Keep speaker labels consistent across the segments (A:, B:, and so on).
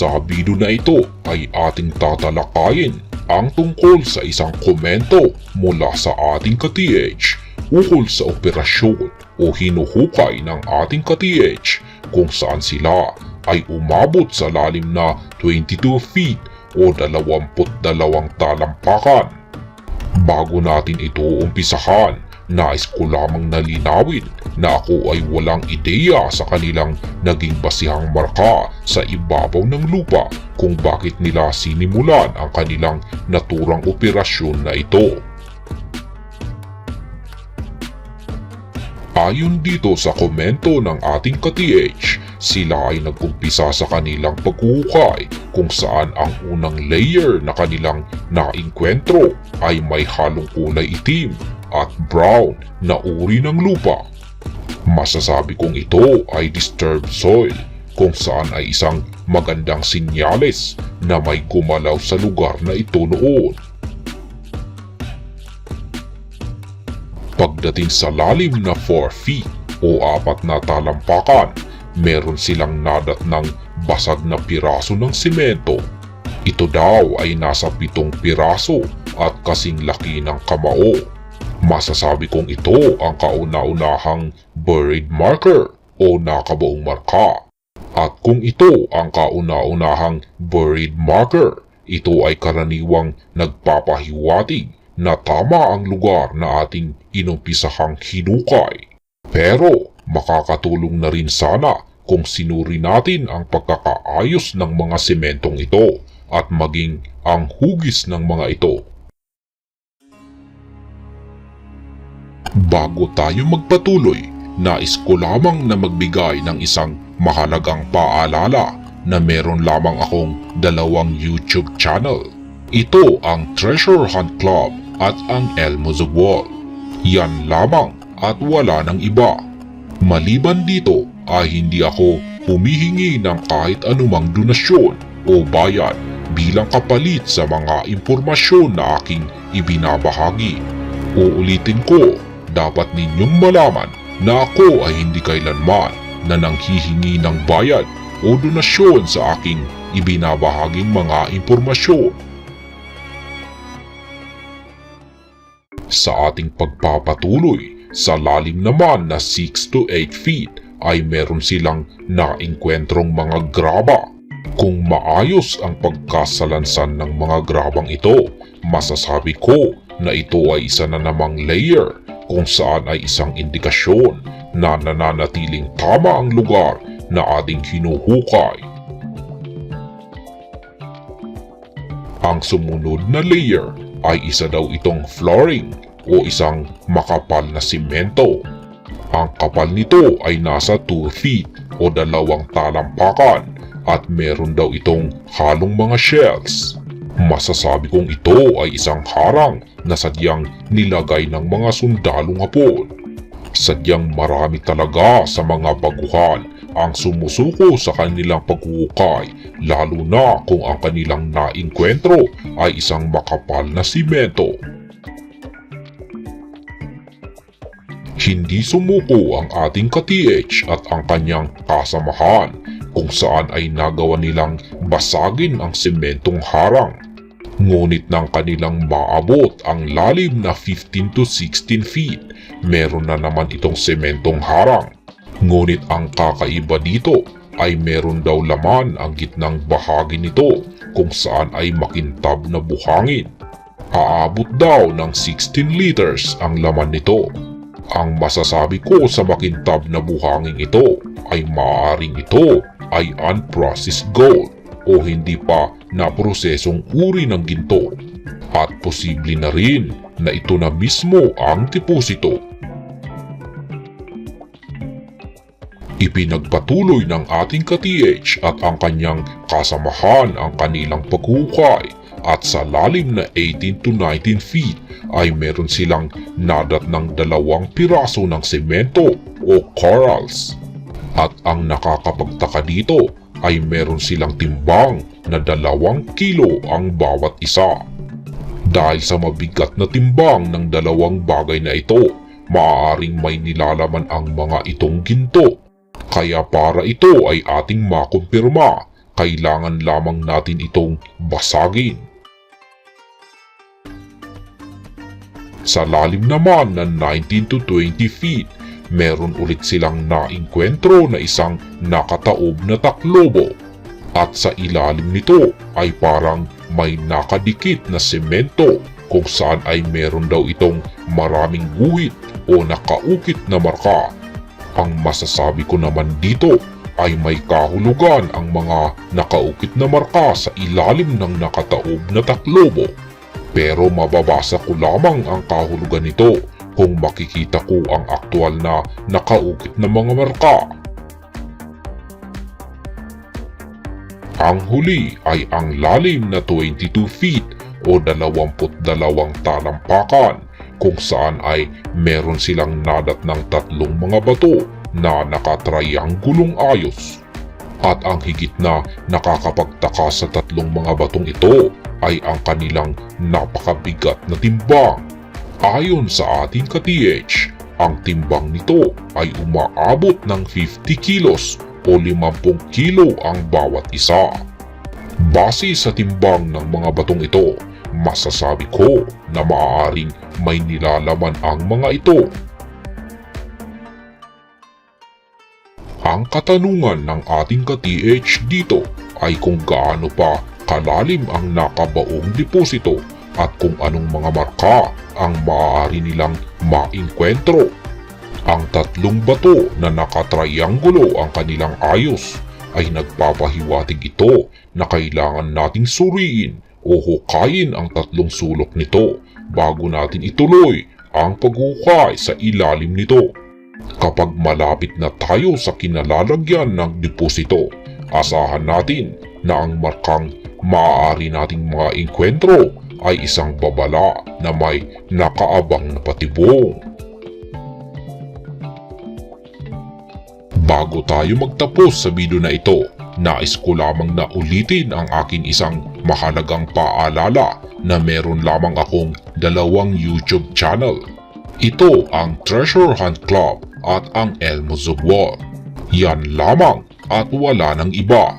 A: Sa video na ito ay ating tatalakayin ang tungkol sa isang komento mula sa ating ka-TH ukol sa operasyon o hinuhukay ng ating ka-TH kung saan sila ay umabot sa lalim na 22 feet o 22 talampakan. Bago natin ito umpisahan, nais ko lamang nalinawin na ako ay walang ideya sa kanilang naging basihang marka sa ibabaw ng lupa kung bakit nila sinimulan ang kanilang naturang operasyon na ito. Ayon dito sa komento ng ating ka-TH, sila ay nagkumpisa sa kanilang paghuhukay kung saan ang unang layer na kanilang nainkwentro ay may halong kulay itim at brown na uri ng lupa. Masasabi kong ito ay disturbed soil kung saan ay isang magandang sinyales na may gumalaw sa lugar na ito noon. Pagdating sa lalim na 4 feet o apat na talampakan, meron silang nadat ng basag na piraso ng simento. Ito daw ay nasa pitong piraso at kasing laki ng kamao. Masasabi kong ito ang kauna-unahang buried marker o nakabuong marka. At kung ito ang kauna-unahang buried marker, ito ay karaniwang nagpapahiwatig na tama ang lugar na ating inumpisahang hinukay. Pero makakatulong na rin sana kung sinuri natin ang pagkakaayos ng mga sementong ito at maging ang hugis ng mga ito. Bago tayo magpatuloy, nais ko lamang na magbigay ng isang mahalagang paalala na meron lamang akong dalawang YouTube channel. Ito ang Treasure Hunt Club at ang Elmo's Wall. Yan lamang at wala ng iba. Maliban dito ay hindi ako humihingi ng kahit anumang donasyon o bayad bilang kapalit sa mga impormasyon na aking ibinabahagi. Uulitin ko, dapat ninyong malaman na ako ay hindi kailanman na nanghihingi ng bayad o donasyon sa aking ibinabahaging mga impormasyon. Sa ating pagpapatuloy, sa lalim naman na 6 to 8 feet ay meron silang naingkwentrong mga graba. Kung maayos ang pagkasalansan ng mga grabang ito, masasabi ko na ito ay isa na namang layer kung saan ay isang indikasyon na nananatiling tama ang lugar na ating hinuhukay. Ang sumunod na layer ay isa daw itong flooring o isang makapal na simento. Ang kapal nito ay nasa 2 feet o dalawang talampakan at meron daw itong halong mga shells. Masasabi kong ito ay isang harang na sadyang nilagay ng mga sundalong hapon. Sadyang marami talaga sa mga baguhan ang sumusuko sa kanilang paghuhukay lalo na kung ang kanilang nainkwentro ay isang makapal na simento. Hindi sumuko ang ating ka-TH at ang kanyang kasamahan kung saan ay nagawa nilang basagin ang sementong harang. Ngunit nang kanilang maabot ang lalim na 15 to 16 feet, meron na naman itong sementong harang. Ngunit ang kakaiba dito ay meron daw laman ang gitnang bahagi nito kung saan ay makintab na buhangin. Aabot daw ng 16 liters ang laman nito. Ang masasabi ko sa makintab na buhangin ito ay maaaring ito ay unprocessed gold o hindi pa na prosesong uri ng ginto at posible na rin na ito na mismo ang deposito. Ipinagpatuloy ng ating ka-TH at ang kanyang kasamahan ang kanilang paghukay at sa lalim na 18 to 19 feet ay meron silang nadat ng dalawang piraso ng semento o corals. At ang nakakapagtaka dito ay meron silang timbang na dalawang kilo ang bawat isa. Dahil sa mabigat na timbang ng dalawang bagay na ito, maaaring may nilalaman ang mga itong ginto. Kaya para ito ay ating makumpirma, kailangan lamang natin itong basagin. Sa lalim naman ng 19 to 20 feet, meron ulit silang nainkwentro na isang nakataob na taklobo. At sa ilalim nito ay parang may nakadikit na semento kung saan ay meron daw itong maraming guhit o nakaukit na marka. Ang masasabi ko naman dito ay may kahulugan ang mga nakaukit na marka sa ilalim ng nakataob na taklobo. Pero mababasa ko lamang ang kahulugan nito kung makikita ko ang aktual na nakaukit na mga marka. Ang huli ay ang lalim na 22 feet o 22 talampakan kung saan ay meron silang nadat ng tatlong mga bato na nakatrianggulong ayos. At ang higit na nakakapagtaka sa tatlong mga batong ito ay ang kanilang napakabigat na timbang. Ayon sa ating ka-TH, ang timbang nito ay umaabot ng 50 kilos o 50 kilo ang bawat isa. Base sa timbang ng mga batong ito, masasabi ko na maaaring may nilalaman ang mga ito. Ang katanungan ng ating ka-TH dito ay kung gaano pa kalalim ang nakabaong deposito at kung anong mga marka ang maaari nilang mainkwentro. Ang tatlong bato na nakatriangulo ang kanilang ayos ay nagpapahiwatig ito na kailangan nating suriin o hukayin ang tatlong sulok nito bago natin ituloy ang paghukay sa ilalim nito. Kapag malapit na tayo sa kinalalagyan ng deposito, asahan natin na ang markang maaari nating mga inkwentro ay isang babala na may nakaabang na patibong. Bago tayo magtapos sa video na ito, nais ko lamang na ulitin ang aking isang mahalagang paalala na meron lamang akong dalawang YouTube channel. Ito ang Treasure Hunt Club at ang Elmo Zugwal. Yan lamang at wala ng iba.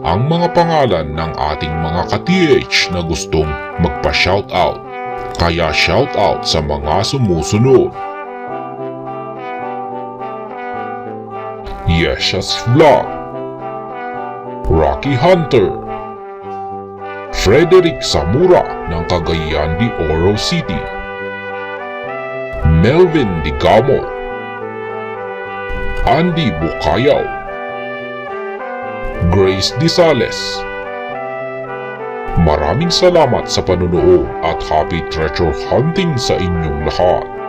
A: ang mga pangalan ng ating mga ka-TH na gustong magpa-shoutout. Kaya shoutout sa mga sumusunod. Yesha's Vlog. Rocky Hunter. Frederick Samura ng Cagayan de Oro City. Melvin Digamo. Andy Bukayaw Grace Disales Maraming salamat sa panunood at happy treasure hunting sa inyong lahat.